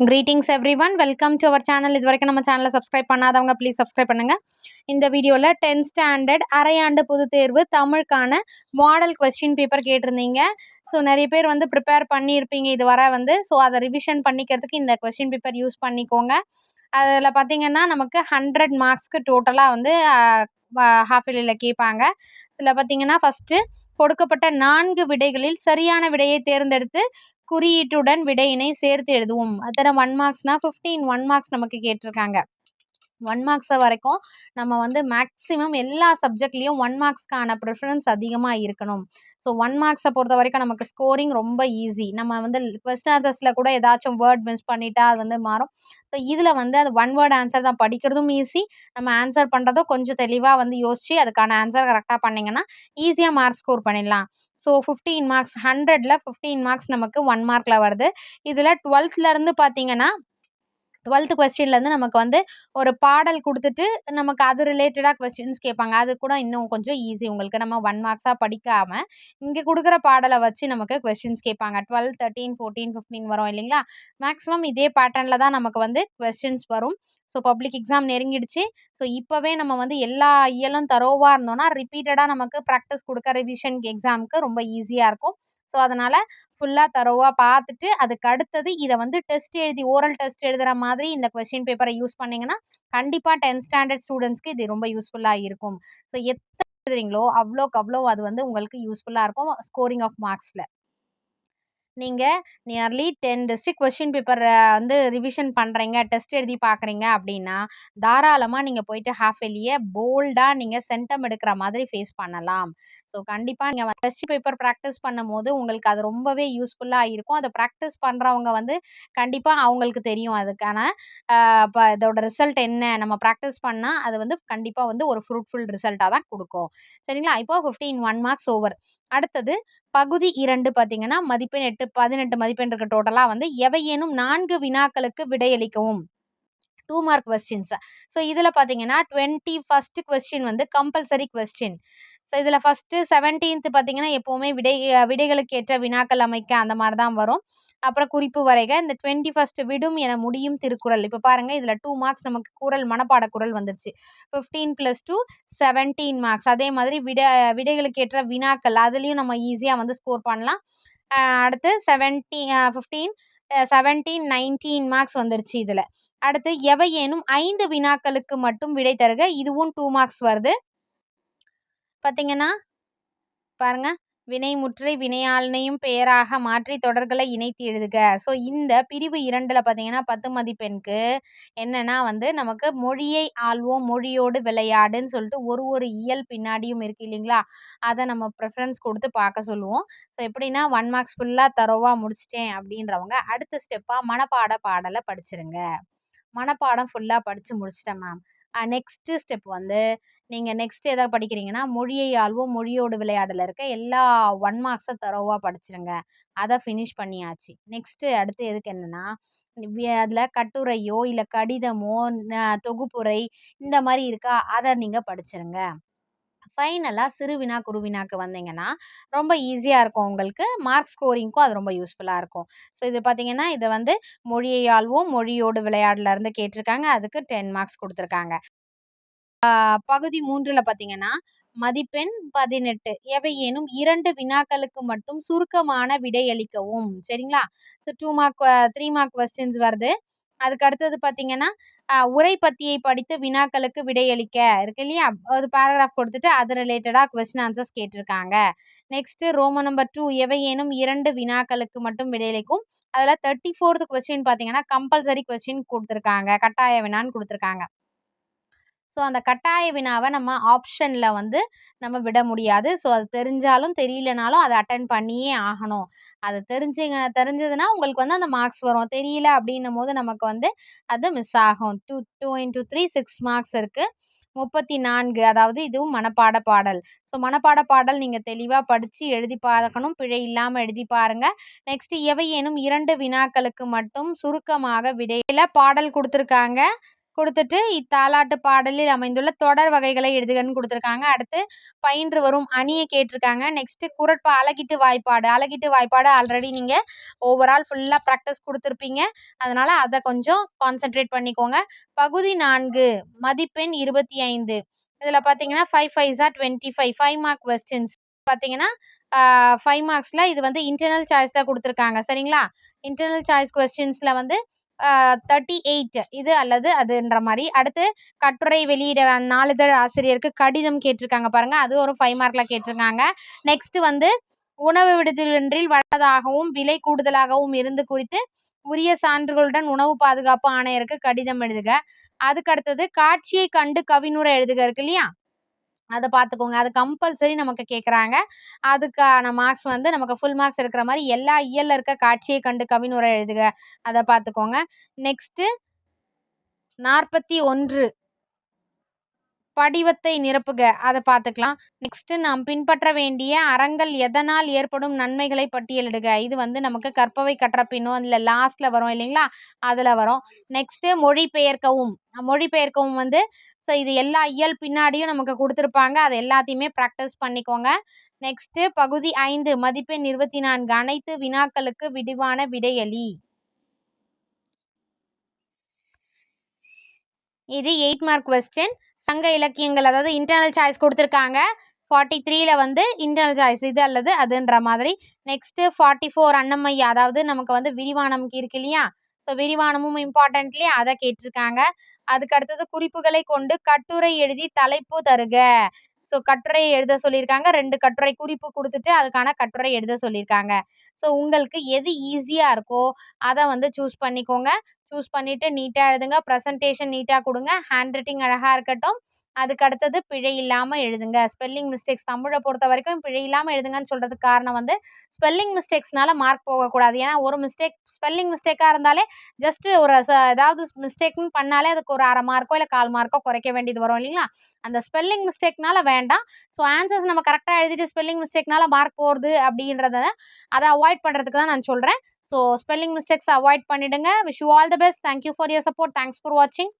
Greetings everyone welcome to our channel இது வரைக்கும் நம்ம சேனலை சப்ஸ்கிரைப் பண்ணாதவங்க ப்ளீஸ் சப்ஸ்கிரைப் பண்ணுங்கள் இந்த வீடியோவில் டென்த் ஸ்டாண்டர்ட் அரையாண்டு பொது தேர்வு தமிழுக்கான மாடல் கொஸ்டின் பேப்பர் கேட்டிருந்தீங்க. ஸோ நிறைய பேர் வந்து ப்ரிப்பேர் பண்ணியிருப்பீங்க இது வர வந்து. ஸோ அதை ரிவிஷன் பண்ணிக்கிறதுக்கு இந்த கொஸ்டின் பேப்பர் யூஸ் பண்ணிக்கோங்க. அதில் பார்த்தீங்கன்னா நமக்கு ஹண்ட்ரட் மார்க்ஸ்க்கு டோட்டலாக வந்து ஹாஃப் இயர்லியில் கேட்பாங்க. இதில் பார்த்தீங்கன்னா ஃபஸ்ட்டு கொடுக்கப்பட்ட நான்கு விடைகளில் சரியான விடையை தேர்ந்தெடுத்து குறியீட்டுடன் விடையினை சேர்த்து எழுதுவோம். அத்தனை ஒன் மார்க்ஸ்னா ஃபிஃப்டீன் ஒன் மார்க்ஸ் நமக்கு கேட்டிருக்காங்க. ஒன் மார்க்ஸை வரைக்கும் நம்ம வந்து மேக்ஸிமம் எல்லா சப்ஜெக்ட்லேயும் ஒன் மார்க்ஸ்க்கான ப்ரிஃபரன்ஸ் அதிகமாக இருக்கணும். ஸோ ஒன் மார்க்ஸை பொறுத்த வரைக்கும் நமக்கு ஸ்கோரிங் ரொம்ப ஈஸி நம்ம வந்து கொஸ்டின் ஆன்சர்ஸில் கூட ஏதாச்சும் வேர்ட் மிஸ் பண்ணிட்டா அது வந்து மாறும். ஸோ இதில் வந்து அது ஒன் வேர்ட் ஆன்சர் தான். படிக்கிறதும் ஈஸி நம்ம ஆன்சர் பண்ணுறதும் கொஞ்சம் தெளிவாக வந்து யோசிச்சு அதுக்கான ஆன்சர் கரெக்டாக பண்ணிங்கன்னா ஈஸியாக மார்க் ஸ்கோர் பண்ணிடலாம். ஸோ ஃபிஃப்டீன் மார்க்ஸ் ஹண்ட்ரடில் ஃபிஃப்டீன் மார்க்ஸ் நமக்கு ஒன் மார்க்கில் வருது. இதில் டுவெல்த்துலேருந்து பார்த்தீங்கன்னா டுவெல்த் கொஸ்டின்லேருந்து நமக்கு வந்து ஒரு பாடல் கொடுத்துட்டு நமக்கு அது ரிலேட்டடாக கொஸ்டின்ஸ் கேட்பாங்க. அது கூட இன்னும் கொஞ்சம் ஈஸி உங்களுக்கு நம்ம ஒன் மார்க்ஸாக படிக்காமல் இங்கே கொடுக்குற பாடலை வச்சு நமக்கு கொஸ்டின்ஸ் கேட்பாங்க. டுவெல் தேர்ட்டீன் ஃபோர்டீன் ஃபிஃப்டீன் வரும் இல்லைங்களா? மேக்ஸிமம் இதே பேட்டர்னில் தான் நமக்கு வந்து கொஸ்டின்ஸ் வரும். ஸோ பப்ளிக் எக்ஸாம் நெருங்கிடுச்சு. ஸோ இப்போவே நம்ம வந்து எல்லா இயலும் தரோவாக இருந்தோம்னா ரிப்பீட்டடாக நமக்கு ப்ராக்டிஸ் கொடுக்க ரிவிஷன் எக்ஸாமுக்கு ரொம்ப ஈஸியாக இருக்கும். ஸோ அதனால் ஃபுல்லாக தரோவாக பார்த்துட்டு அதுக்கு அடுத்தது இதை வந்து டெஸ்ட் எழுதி ஓரல் டெஸ்ட் எழுதுகிற மாதிரி இந்த கொஸ்டின் பேப்பரை யூஸ் பண்ணிங்கன்னா கண்டிப்பாக டென்த் ஸ்டாண்டர்ட் ஸ்டூடெண்ட்ஸ்க்கு இது ரொம்ப யூஸ்ஃபுல்லாக இருக்கும். ஸோ எத்தனை எழுதுறீங்களோ அவ்வளோக்கு அவ்வளோ அது வந்து உங்களுக்கு யூஸ்ஃபுல்லாக இருக்கும் ஸ்கோரிங் ஆஃப் மார்க்ஸில் நீங்கள் nearly ten district question paper வந்து ரிவிஷன் பண்ணுறீங்க டெஸ்ட் எழுதி பார்க்குறீங்க அப்படின்னா தாராளமாக நீங்கள் போயிட்டு ஹாஃப் எலியை போல்டாக நீங்கள் சென்டம் எடுக்கிற மாதிரி ஃபேஸ் பண்ணலாம். ஸோ கண்டிப்பாக நீங்கள் டெஸ்ட் பேப்பர் ப்ராக்டிஸ் பண்ணும் போது உங்களுக்கு அது ரொம்பவே யூஸ்ஃபுல்லாக இருக்கும். அதை ப்ராக்டிஸ் பண்ணுறவங்க வந்து கண்டிப்பாக அவங்களுக்கு தெரியும் அதுக்கான இப்போ இதோட ரிசல்ட் என்ன நம்ம ப்ராக்டிஸ் பண்ணால் அது வந்து கண்டிப்பாக வந்து ஒரு ஃப்ரூட்ஃபுல் ரிசல்ட்டாக தான் கொடுக்கும். சரிங்களா? இப்போ ஃபிஃப்டீன் ஒன் மார்க்ஸ் ஓவர் அடுத்தது பகுதி இரண்டு பார்த்தீங்கன்னா மதிப்பெண் எட்டு பதினெட்டு மதிப்பெண் இருக்க டோட்டலாக வந்து எவையேனும் நான்கு வினாக்களுக்கு விடையளிக்கவும். டூ மார்க் கொஸ்டின்ஸ் ஸோ இதில் பார்த்தீங்கன்னா டுவெண்ட்டி ஃபஸ்ட்டு கொஸ்டின் வந்து கம்பல்சரி கொஸ்டின் ஸோ இதில் ஃபஸ்ட்டு செவன்டீன்த்து பார்த்தீங்கன்னா எப்போவுமே விடை விடைகளுக்கு ஏற்ற வினாக்கள் அமைக்க அந்த மாதிரி தான் வரும். அப்புறம் குறிப்பு வரைக இந்த டுவெண்ட்டி ஃபஸ்ட் விடும் என முடியும் திருக்குறள். இப்போ பாருங்க இதில் டூ மார்க்ஸ் நமக்கு குரல் மனப்பாட குரல் வந்துருச்சு. Fifteen plus two seventeen marks அதே மாதிரி விட விடைகளுக்கு ஏற்ற வினாக்கள் அதுலேயும் நம்ம ஈஸியாக வந்து ஸ்கோர் பண்ணலாம். அடுத்து seventeen fifteen seventeen nineteen marks வந்துருச்சு இதில். அடுத்து எவையேனும் ஐந்து வினாக்களுக்கு மட்டும் விடை தருக இதுவும் டூ மார்க்ஸ் வருது. பார்த்தீங்கன்னா பாருங்க. வினை முற்றை வினையாளனையும் பெயராக மாற்றி தொடர்களை இணைத்து எழுதுக. ஸோ இந்த பிரிவு இரண்டில் பார்த்தீங்கன்னா பத்து மதிப்பெண்க்கு என்னன்னா வந்து நமக்கு மொழியை ஆள்வோம் மொழியோடு விளையாடுன்னு சொல்லிட்டு ஒரு ஒரு இயல் பின்னாடியும் இருக்கு இல்லைங்களா? அதை நம்ம ப்ரிஃபரன்ஸ் கொடுத்து பார்க்க சொல்லுவோம். ஸோ எப்படின்னா ஒன் மார்க்ஸ் ஃபுல்லாக தரோவாக முடிச்சிட்டேன் அப்படின்றவங்க அடுத்த ஸ்டெப்பாக மனப்பாட பாடலை படிச்சிருங்க. மனப்பாடம் ஃபுல்லாக படித்து முடிச்சிட்டேன் மேம் நெக்ஸ்ட்டு ஸ்டெப் வந்து நீங்கள் நெக்ஸ்ட் எதாவது படிக்கிறீங்கன்னா மொழியை ஆள்வோம் மொழியோடு விளையாடல இருக்க எல்லா ஒன் மார்க்ஸை தரோவாக படிச்சிருங்க. அதை ஃபினிஷ் பண்ணியாச்சு. நெக்ஸ்ட்டு அடுத்து எதுக்கு என்னென்னா அதில் கட்டுரையோ இல்லை கடிதமோ தொகுப்புரை இந்த மாதிரி இருக்கா அதை நீங்கள் படிச்சிருங்க. ஃபைனலாக சிறு வினா குருவினாக்கு வந்தீங்கன்னா ரொம்ப ஈஸியாக இருக்கும் உங்களுக்கு. மார்க் ஸ்கோரிங்க்கும் அது ரொம்ப யூஸ்ஃபுல்லாக இருக்கும். ஸோ இது பார்த்தீங்கன்னா இதை வந்து மொழியை ஆள்வோம். மொழியோடு விளையாடலேருந்து கேட்டிருக்காங்க. அதுக்கு டென் மார்க்ஸ் கொடுத்துருக்காங்க. பகுதி மூன்றில் பார்த்தீங்கன்னா மதிப்பெண் பதினெட்டு. எவையேனும் இரண்டு வினாக்களுக்கு மட்டும் சுருக்கமான விடையளிக்கவும் சரிங்களா? So two mark three mark questions வருது. அதுக்கு அடுத்தது பார்த்தீங்கன்னா உரை பத்தியை படித்து வினாக்களுக்கு விடையளிக்க இருக்கு இல்லையா? ஒரு பேராகிராஃப் கொடுத்துட்டு அது ரிலேட்டடாக கொஸ்டின் ஆன்சர்ஸ் கேட்டிருக்காங்க. நெக்ஸ்ட் ரோம நம்பர் டூ எவையேனும் இரண்டு வினாக்களுக்கு மட்டும் விடையளிக்கும். அதில் தேர்ட்டி ஃபோர்த் கொஸ்டின் பார்த்தீங்கன்னா கம்பல்சரி கொஸ்டின் கொடுத்துருக்காங்க. கட்டாய வினான்னு கொடுத்துருக்காங்க. ஸோ அந்த கட்டாய வினாவை நம்ம ஆப்ஷனில் வந்து நம்ம விட முடியாது. ஸோ அது தெரிஞ்சாலும் தெரியலனாலும் அதை அட்டன் பண்ணியே ஆகணும். அது தெரிஞ்சுங்க தெரிஞ்சதுன்னா உங்களுக்கு வந்து அந்த மார்க்ஸ் வரும். தெரியல அப்படின்னும் போது நமக்கு வந்து அது மிஸ் ஆகும். Two two into three six marks இருக்குது முப்பத்தி நான்கு அதாவது இதுவும் மனப்பாட பாடல். ஸோ மனப்பாட பாடல் நீங்கள் தெளிவாக படித்து எழுதி பார்க்கணும். பிழை இல்லாமல் எழுதி பாருங்கள் நெக்ஸ்ட் எவையேனும் இரண்டு வினாக்களுக்கு மட்டும் சுருக்கமாக விடையில் பாடல் கொடுத்துருக்காங்க. கொடுத்துட்டு இத்தாலாட்டு பாடலில் அமைந்துள்ள தொடர் வகைகளை எழுதுகன்னு கொடுத்துருக்காங்க. அடுத்து பயின்று வரும் அணியை கேட்டிருக்காங்க. நெக்ஸ்ட்டு குரட்பா அழகிட்டு வாய்ப்பாடு. அழகிட்டு வாய்ப்பாடு ஆல்ரெடி நீங்கள் ஓவரால் ஃபுல்லாக ப்ராக்டிஸ் கொடுத்துருப்பீங்க. அதனால் அதை கொஞ்சம் கான்சென்ட்ரேட் பண்ணிக்கோங்க. பகுதி நான்கு மதிப்பெண் இருபத்தி ஐந்து. இதில் பார்த்தீங்கன்னா five five sir twenty five five mark questions பார்த்தீங்கன்னா ஃபைவ் மார்க்ஸில் இது வந்து இன்டர்னல் சாய்ஸில் கொடுத்துருக்காங்க. சரிங்களா? இன்டர்னல் சாய்ஸ் கொஸ்டின்ஸில் வந்து தேர்ட்டி எயிட் இது அல்லது அதுன்ற மாதிரி. அடுத்து கட்டுரை வெளியிட நாளிதழ் ஆசிரியருக்கு கடிதம் கேட்டிருக்காங்க பாருங்க. அது ஒரு ஃபைவ் மார்க்ல கேட்டிருக்காங்க. நெக்ஸ்ட் வந்து உணவு விடுதலின்றில் வளர்ந்ததாகவும் விலை கூடுதலாகவும் இருந்து குறித்து உரிய சான்றுகளுடன் உணவு பாதுகாப்பு ஆணையருக்கு கடிதம் எழுதுக. அதுக்கு அடுத்தது காட்சியை கண்டு கவினுரை எழுதுக இருக்கு இல்லையா? அதை பார்த்துக்கோங்க அது கம்பல்சரி நமக்கு கேட்குறாங்க அதுக்கான மார்க்ஸ் வந்து நமக்கு ஃபுல் மார்க்ஸ் இருக்கிற மாதிரி எல்லா இயல்ல இருக்க காட்சியை கண்டு கவினுரை எழுதுக. அதை பார்த்துக்கோங்க நெக்ஸ்ட்டு நாற்பத்தி ஒன்று. படிவத்தை நிரப்புக. அதை பார்த்துக்கலாம். நெக்ஸ்ட் நாம் பின்பற்ற வேண்டிய அறங்கள் எதனால் ஏற்படும் நன்மைகளை பட்டியலிடுக. இது வந்து நமக்கு கற்பவை கற்ற பின்னோ இல்லை லாஸ்ட்ல வரும் இல்லைங்களா? அதில் வரும். நெக்ஸ்ட் மொழிபெயர்க்கவும். மொழிபெயர்க்கவும் வந்து ஸோ இது எல்லா இயல் பின்னாடியும் நமக்கு கொடுத்துருப்பாங்க. அது எல்லாத்தையுமே ப்ராக்டிஸ் பண்ணிக்கோங்க. நெக்ஸ்ட் பகுதி ஐந்து மதிப்பெண் இருபத்தி நான்கு. அனைத்து வினாக்களுக்கு விடிவான விடையளி இது எயிட் மார்க் கொஸ்டின் சங்க இலக்கியங்கள் அதாவது இன்டர்னல் சாய்ஸ் கொடுத்துருக்காங்க. ஃபார்ட்டி த்ரீல வந்து இன்டர்னல் சாய்ஸ் இது அல்லது அதுன்ற மாதிரி. நெக்ஸ்ட் ஃபார்ட்டி ஃபோர் அன்னமையா அதாவது நமக்கு வந்து விரிவானம் இருக்கு இல்லையா? ஸோ விரிவானமும் இம்பார்ட்டன்ட் இல்லையா? அதை கேட்டிருக்காங்க. அதுக்கு அடுத்தது குறிப்புகளை கொண்டு கட்டுரை எழுதி தலைப்பு தருக. ஸோ கட்டுரை எழுத சொல்லியிருக்காங்க. ரெண்டு கட்டுரை குறிப்பு கொடுத்துட்டு அதுக்கான கட்டுரை எழுத சொல்லியிருக்காங்க. ஸோ உங்களுக்கு எது ஈஸியாக இருக்கோ அதை வந்து சூஸ் பண்ணிக்கோங்க. சூஸ் பண்ணிட்டு நீட்டாக எழுதுங்க. ப்ரெசன்டேஷன் நீட்டாக கொடுங்க. ஹேண்ட் ரைட்டிங் அழகாக இருக்கட்டும். அதுக்கு அடுத்தது பிழை இல்லாமல் எழுதுங்க. ஸ்பெல்லிங் மிஸ்டேக்ஸ் தமிழை பொறுத்த வரைக்கும் பிழை இல்லாமல் எழுதுங்கன்னு சொல்கிறதுக்கு காரணம் வந்து ஸ்பெல்லிங் மிஸ்டேக்ஸ்னால மார்க் போகக்கூடாது. ஏன்னா ஒரு மிஸ்டேக் ஸ்பெல்லிங் மிஸ்டேக்காக இருந்தாலே ஜஸ்ட் ஒரு ஏதாவது மிஸ்டேக்னு பண்ணாலே அதுக்கு ஒரு அரை மார்க்கோ இல்லை கால் மார்க்கோ குறைக்க வேண்டியது வரும் இல்லைங்களா? அந்த ஸ்பெல்லிங் மிஸ்டேக்னால வேண்டாம். ஸோ ஆன்சர்ஸ் நம்ம கரெக்டாக எழுதிட்டு ஸ்பெல்லிங் மிஸ்டேக்னால மார்க் போகிறது அப்படின்றத அதை அவாய்ட் பண்ணுறதுக்கு தான் நான் சொல்கிறேன் ஸோ ஸ்பெல்லிங் மிஸ்டேக்ஸ் அவாய்ட் பண்ணிடுங்க. Wish you all the best thank you for your support thanks for வாட்சிங்